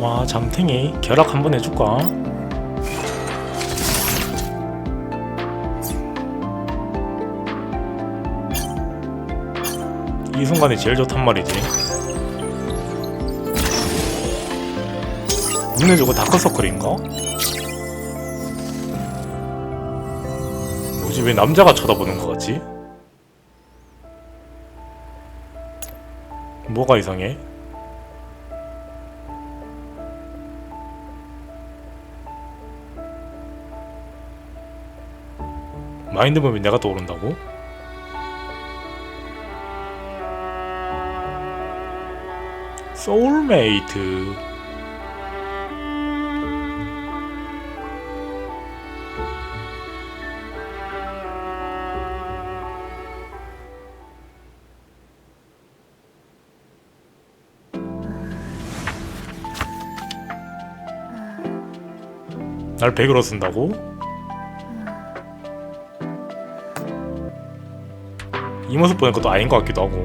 와 잠탱이 결합 한번 해줄까? 이 순간이 제일 좋단 말이지 눈에 저거 다크서클인가? 뭐지 왜 남자가 쳐다보는 거 같지? 뭐가 이상해? 마인드 보면 내가 떠오른다고? 소울메이트 날 100으로 쓴다고? 이 모습 보니까 또 아닌 것 같기도 하고